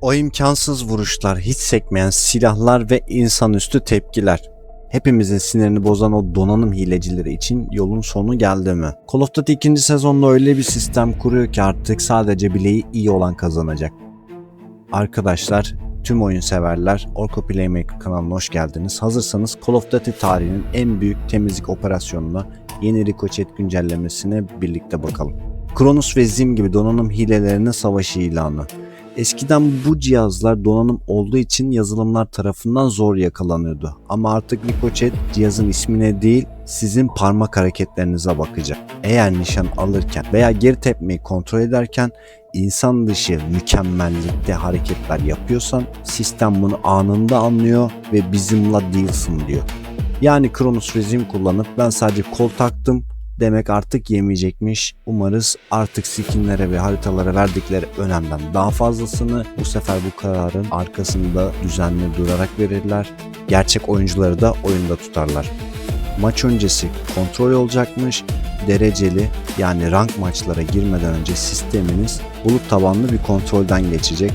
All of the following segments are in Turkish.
O imkansız vuruşlar, hiç sekmeyen silahlar ve insanüstü tepkiler. Hepimizin sinirini bozan o donanım hilecileri için yolun sonu geldi mi? Call of Duty ikinci sezonda öyle bir sistem kuruyor ki artık sadece bileği iyi olan kazanacak. Arkadaşlar, tüm oyun severler, Orko Playmaker kanalına hoş geldiniz. Hazırsanız Call of Duty tarihinin en büyük temizlik operasyonuna yeni Ricochet güncellemesine birlikte bakalım. Kronos ve Zim gibi donanım hilelerinin savaşı ilanı. Eskiden bu cihazlar donanım olduğu için yazılımlar tarafından zor yakalanıyordu. Ama artık Ricochet cihazın ismine değil sizin parmak hareketlerinize bakacak. Eğer nişan alırken veya geri tepmeyi kontrol ederken insan dışı mükemmellikte hareketler yapıyorsan sistem bunu anında anlıyor ve bizimla değilsin diyor. Yani Kronos Rezim kullanıp ben sadece kol taktım demek artık yemeyecekmiş. Umarız artık skinlere ve haritalara verdikleri önemden daha fazlasını bu sefer bu kararın arkasında düzenli durarak verirler. Gerçek oyuncuları da oyunda tutarlar. Maç öncesi kontrol olacakmış. Dereceli yani rank maçlara girmeden önce sisteminiz bulut tabanlı bir kontrolden geçecek.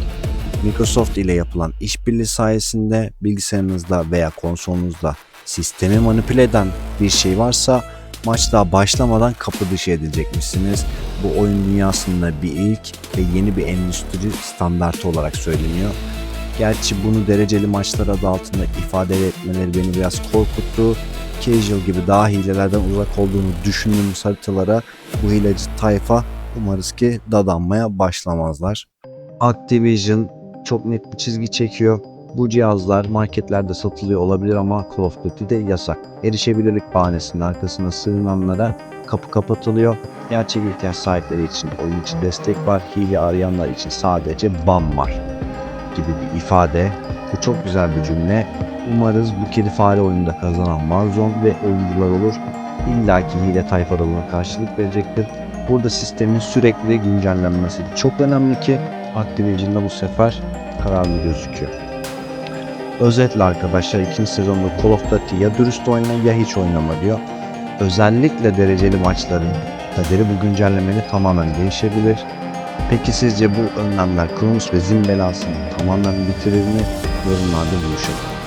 Microsoft ile yapılan işbirliği sayesinde bilgisayarınızda veya konsolunuzda sistemi manipüle eden bir şey varsa maç daha başlamadan kapı dışı edilecekmişsiniz. Bu oyun dünyasında bir ilk ve yeni bir endüstri standartı olarak söyleniyor. Gerçi bunu dereceli maçlar adı altında ifade etmeleri beni biraz korkuttu. Casual gibi daha hilelerden uzak olduğunu düşündüğümüz haritalara bu hileci tayfa umarız ki dadanmaya başlamazlar. Activision çok net bir çizgi çekiyor. Bu cihazlar marketlerde satılıyor olabilir ama Call of Duty'de yasak. Erişebilirlik bahanesinin arkasına sığınanlara kapı kapatılıyor. Gerçek ihtiyaç sahipleri için oyun için destek var. Hile arayanlar için sadece ban var gibi bir ifade. Bu çok güzel bir cümle. Umarız bu kedi fare oyunda kazanan Warzone ve oyuncular olur. İlla ki hile tayfaralığına karşılık verecektir. Burada sistemin sürekli güncellenmesi çok önemli ki Activision'da bu sefer kararlı gözüküyor. Özetle arkadaşlar ikinci sezonda Call of Duty ya dürüst oyna ya hiç oynama diyor. Özellikle dereceli maçların kaderi bu güncellemeyle tamamen değişebilir. Peki sizce bu önlemler Kronos ve Zim belasını tamamen bitirir mi? Yorumlarda buluşalım.